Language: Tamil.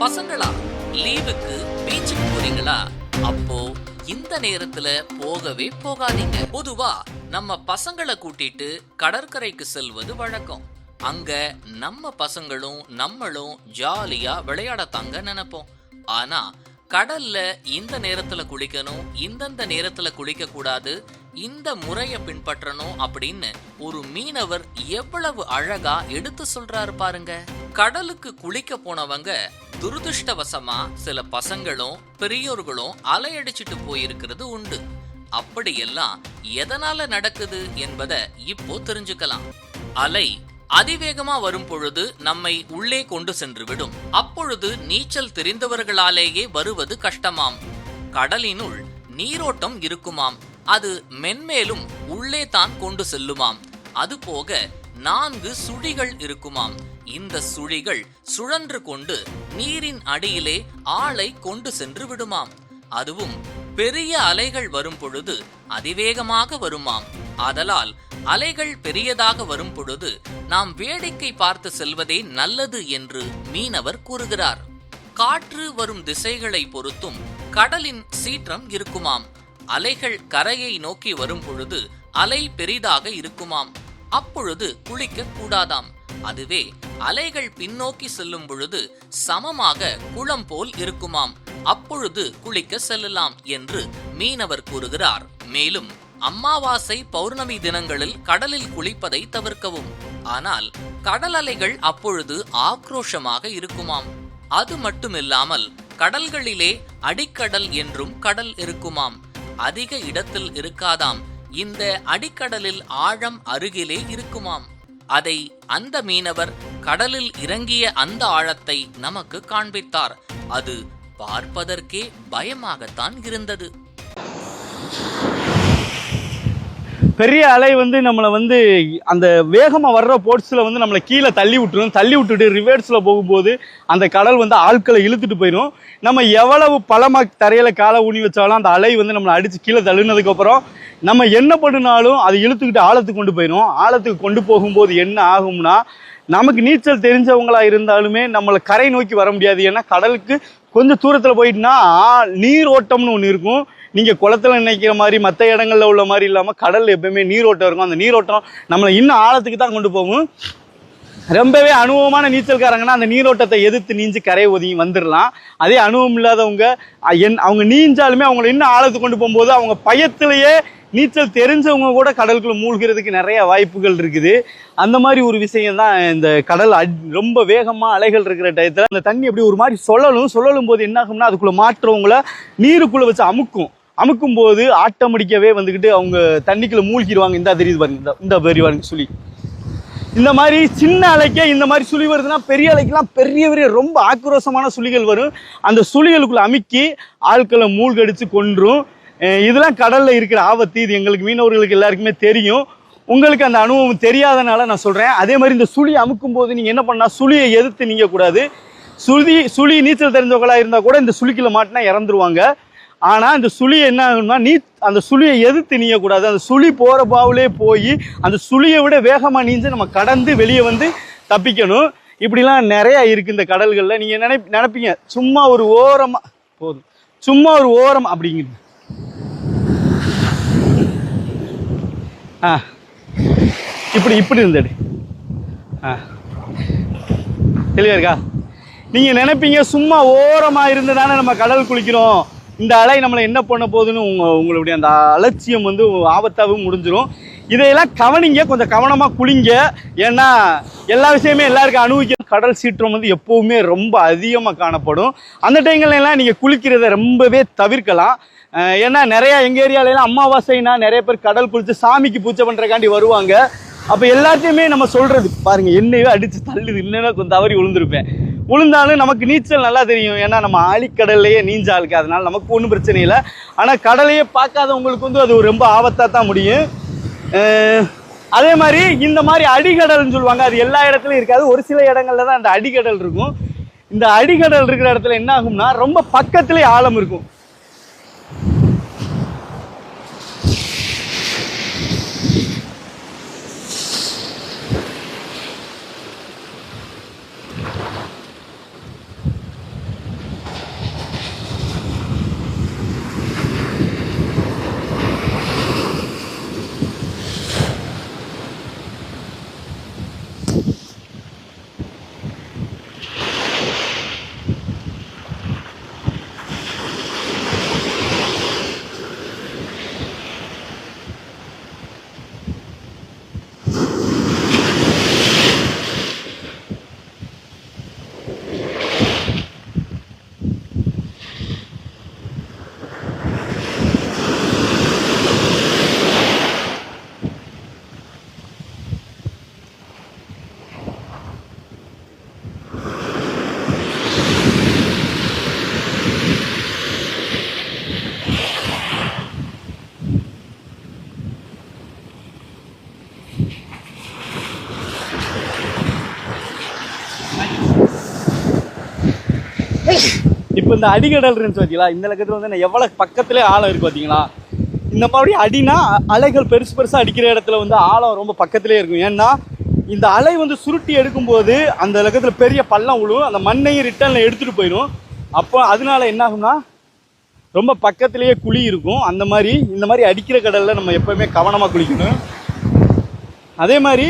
பசங்களா லீவுக்கு பீச்சுக்கு போறீங்களா? அப்போ இந்த நேரத்துல போகவே போகாதீங்க. பொதுவா நம்ம பசங்களை கூட்டிட்டு கடற்கரைக்கு செல்வது வழக்கம். அங்க நம்ம பசங்களும் நம்மளும் ஜாலியா விளையாடத்தாங்க நினைப்போம். ஆனா கடல்ல இந்த நேரத்துல குளிக்கணும் இந்தந்த நேரத்துல குளிக்க கூடாது இந்த முறைய பின்பற்றணும் அப்படின்னு ஒரு மீனவர் எவ்வளவு அழகா எடுத்து சொல்றாரு பாருங்க. கடலுக்கு குளிக்க போனவங்க துரதிருஷ்டவசமா சில பசங்களும் பெரியோர்களும் அலையடிச்சிட்டு போயிருக்கிறது உண்டு. அப்படியெல்லாம் எதனால நடக்குது என்பதை இப்போ தெரிஞ்சுக்கலாம். அலை அதிவேகமா வரும் பொழுது நம்மை உள்ளே கொண்டு சென்று விடும் அப்பொழுது நீச்சல் தெரிந்தவர்களாலேயே வருவது கஷ்டமாம். கடலினுள் நீரோட்டம் இருக்குமாம். அது மென்மேலும் உள்ளே தான் கொண்டு செல்லுமாம். அதுபோக நான்கு சுழிகள் இருக்குமாம். இந்த சுழிகள் சுழன்று கொண்டு நீரின் அடியிலே ஆளை கொண்டு சென்று விடுமாம். அதுவும் பெரிய அலைகள் வரும் பொழுது அதிவேகமாக வருமாம். ஆதலால் அலைகள் பெரியதாக வரும் பொழுது நாம் வேடிக்கை பார்த்து செல்வதே நல்லது என்று மீனவர் கூறுகிறார். காற்று வரும் திசைகளை பொறுத்தும் கடலின் சீற்றம் இருக்குமாம். அலைகள் கரையை நோக்கி வரும் பொழுது அலை பெரிதாக இருக்குமாம். அப்பொழுது குளிக்க கூடாதாம். அதுவே அலைகள் பின்னோக்கி செல்லும் பொழுது சமமாக குளம் போல் இருக்குமாம். அப்பொழுது குளிக்க செல்லலாம் என்று மீனவர் கூறுகிறார். மேலும் அம்மாவாசை பௌர்ணமி தினங்களில் கடலில் குளிப்பதை தவிர்க்கவும். ஆனால் கடல் அலைகள் அப்பொழுது ஆக்ரோஷமாக இருக்குமாம். அது மட்டுமில்லாமல் கடல்களிலே அடிக்கடல் என்றும் கடல் இருக்குமாம். அதிக இடத்தில் இருக்காதாம். இந்த அடிக்கடலில் ஆழம் அருகிலே இருக்குமாம். அதை அந்த மீனவர் கடலில் இறங்கிய அந்த ஆழத்தை நமக்கு காண்பித்தார். அது பார்ப்பதற்கே பயமாகத்தான் இருந்தது. பெரிய அலை வந்து நம்மளை வந்து அந்த வேகமாக வர்ற போட்ஸில் வந்து நம்மளை கீழே தள்ளி விட்டுரும். தள்ளி விட்டுட்டு ரிவர்ஸில் போகும்போது அந்த கடல் வந்து ஆட்களை இழுத்துட்டு போயிடும் நம்ம எவ்வளவு பழமாக தரையில் காலை ஊனி வச்சாலும் அந்த அலை வந்து நம்மளை அடித்து கீழே தள்ளுனதுக்கப்புறம் நம்ம என்ன பண்ணினாலும் அது இழுத்துக்கிட்டு ஆழத்துக்கு கொண்டு போயிடும் ஆழத்துக்கு கொண்டு போகும்போது என்ன ஆகும்னா நமக்கு நீச்சல் தெரிஞ்சவங்களா இருந்தாலுமே நம்மளை கரை நோக்கி வர முடியாது. ஏன்னா கடலுக்கு கொஞ்சம் தூரத்தில் போயிட்டுனா ஆ- நீர் ஓட்டம்னு ஒன்று இருக்கும். நீங்கள் குளத்துல நினைக்கிற மாதிரி மற்ற இடங்களில் உள்ள மாதிரி இல்லாமல் கடலில் எப்பயுமே நீரோட்டம் இருக்கும். அந்த நீரோட்டம் நம்மளை இன்னும் ஆழத்துக்கு தான் கொண்டு போகும். ரொம்பவே அனுபவமான நீச்சல்காரங்கன்னா அந்த நீரோட்டத்தை எதிர்த்து நீஞ்சு கரையை ஒதுங்கி வந்துடலாம் அதே அனுபவம் இல்லாதவங்க என் அவங்க நீஞ்சாலுமே அவங்கள இன்னும் ஆழத்துக்கு கொண்டு போகும்போது அவங்க பயத்திலேயே நீச்சல் தெரிஞ்சவங்க கூட கடலுக்குள்ள மூழ்கிறதுக்கு நிறைய வாய்ப்புகள் இருக்குது. அந்த மாதிரி ஒரு விஷயம் தான் இந்த கடல் ரொம்ப வேகமாக அலைகள் இருக்கிற டயத்தில் அந்த தண்ணி அப்படி ஒரு மாதிரி சொல்லலும் சொல்லலும் போது என்ன ஆகும்னா அதுக்குள்ளே மாற்றவங்கள நீருக்குள்ளே வச்சு அமுக்கும். அமுக்கும் போது ஆட்டோமேட்டிக்காவே வந்துக்கிட்டு அவங்க தண்ணிக்குள்ள மூழ்கிடுவாங்க. இந்த தெரியுது பாருங்க இந்த இந்த பெரிய சுழி. இந்த மாதிரி சின்ன அலைக்கே இந்த மாதிரி சுழி வருதுன்னா பெரிய அலைக்கெல்லாம் பெரிய பெரிய ரொம்ப ஆக்ரோஷமான சுழிகள் வரும். அந்த சுழிகளுக்குள்ள அமுக்கி ஆட்களை மூழ்கடிச்சு கொன்றும். இதெல்லாம் கடல்ல இருக்கிற ஆபத்து இது எங்களுக்கு மீனவர்களுக்கு எல்லாருக்குமே தெரியும். உங்களுக்கு அந்த அனுபவம் தெரியாதனால நான் சொல்கிறேன் அதே மாதிரி இந்த சுழி அமுக்கும் போது நீங்கள் என்ன பண்ணால் சுழியை எதிர்த்து நீங்கக்கூடாது. சுழி சுழி நீச்சல் தெரிஞ்சவங்களாக இருந்தால் கூட இந்த சுழிக்கில் மாட்டினா இறந்துருவாங்க. ஆனால் அந்த சுழி என்ன ஆகும்னா நீ அந்த சுழியை எதிர்த்து நீயக்கூடாது. அந்த சுழி போகிற பாவுலே போய் அந்த சுழியை விட வேகமாக நீஞ்சு நம்ம கடந்து வெளியே வந்து தப்பிக்கணும். இப்படிலாம் நிறையா இருக்குது இந்த கடல்களில். நீங்கள் நினை நினைப்பீங்க சும்மா ஒரு ஓரமாக போதும். சும்மா ஒரு ஓரம் அப்படிங்கிறது ஆ. இப்படி இப்படி இருந்தது ஆ. தெளிவா இருக்கா? நீங்கள் நினைப்பீங்க சும்மா ஓரமாக இருந்து தானே நம்ம கடல் குளிக்கிறோம். இந்த அலை நம்மளை என்ன பண்ண போகுதுன்னு உங்க உங்களுடைய அந்த அலட்சியம் வந்து ஆபத்தாகவும் முடிஞ்சிடும் இதையெல்லாம் கவனிங்க கொஞ்சம் கவனமாக குளிங்க. ஏன்னா எல்லா விஷயமே எல்லாருக்கும் அனுபவிக்க கடல் சீற்றம் வந்து எப்போவுமே ரொம்ப அதிகமாக காணப்படும். அந்த டைங்கள்லாம் நீங்கள் குளிக்கிறத ரொம்பவே தவிர்க்கலாம். ஏன்னா நிறையா எங்கள் ஏரியாவிலலாம் அமாவாசைனா நிறைய பேர் கடல் குளித்து சாமிக்கு பூஜை பண்ணுறக்காண்டி வருவாங்க. அப்போ எல்லாத்தையுமே நம்ம சொல்றது பாருங்க என்னையோ அடிச்சு தள்ளுது. இல்லைன்னா கொஞ்சம் தவறி விழுந்திருப்பேன் விழுந்தாலும் நமக்கு நீச்சல் நல்லா தெரியும். ஏன்னா நம்ம ஆழிக்கடல்லையே நீஞ்ச ஆளுக்கு. அதனால நமக்கு ஒன்றும் பிரச்சனை இல்லை. ஆனால் கடலையே பார்க்காதவங்களுக்கு வந்து அது ரொம்ப ஆபத்தாக தான் முடியும். அதே மாதிரி இந்த மாதிரி அடிகடல்னு சொல்லுவாங்க. அது எல்லா இடத்துலையும் இருக்காது. ஒரு சில இடங்கள்ல தான் அந்த அடிகடல் இருக்கும். இந்த அடிகடல் இருக்கிற இடத்துல என்ன ஆகும்னா ரொம்ப பக்கத்துலேயே ஆழம் இருக்கும். இப்போ இந்த அடிக்கடல் இருந்துச்சு பார்த்தீங்களா இந்த லக்கத்தில் வந்து நான் எவ்வளோ பக்கத்துலேயே ஆழம் இருக்குது பார்த்தீங்களா இந்த மாதிரி அடினா அலைகள் பெருசு பெருசாக அடிக்கிற இடத்துல வந்து ஆழம் ரொம்ப பக்கத்துலேயே இருக்கும். ஏன்னா இந்த அலை வந்து சுருட்டி எடுக்கும்போது அந்த லக்கத்தில் பெரிய பள்ளம் விழுவும் அந்த மண்ணையும் ரிட்டர்னில் எடுத்துகிட்டு போயிடும். அப்போ அதனால என்ன ஆகும்னா ரொம்ப பக்கத்துலேயே குழி இருக்கும். அந்த மாதிரி இந்த மாதிரி அடிக்கிற கடலில் நம்ம எப்போவுமே கவனமாக குளிக்கணும். அதே மாதிரி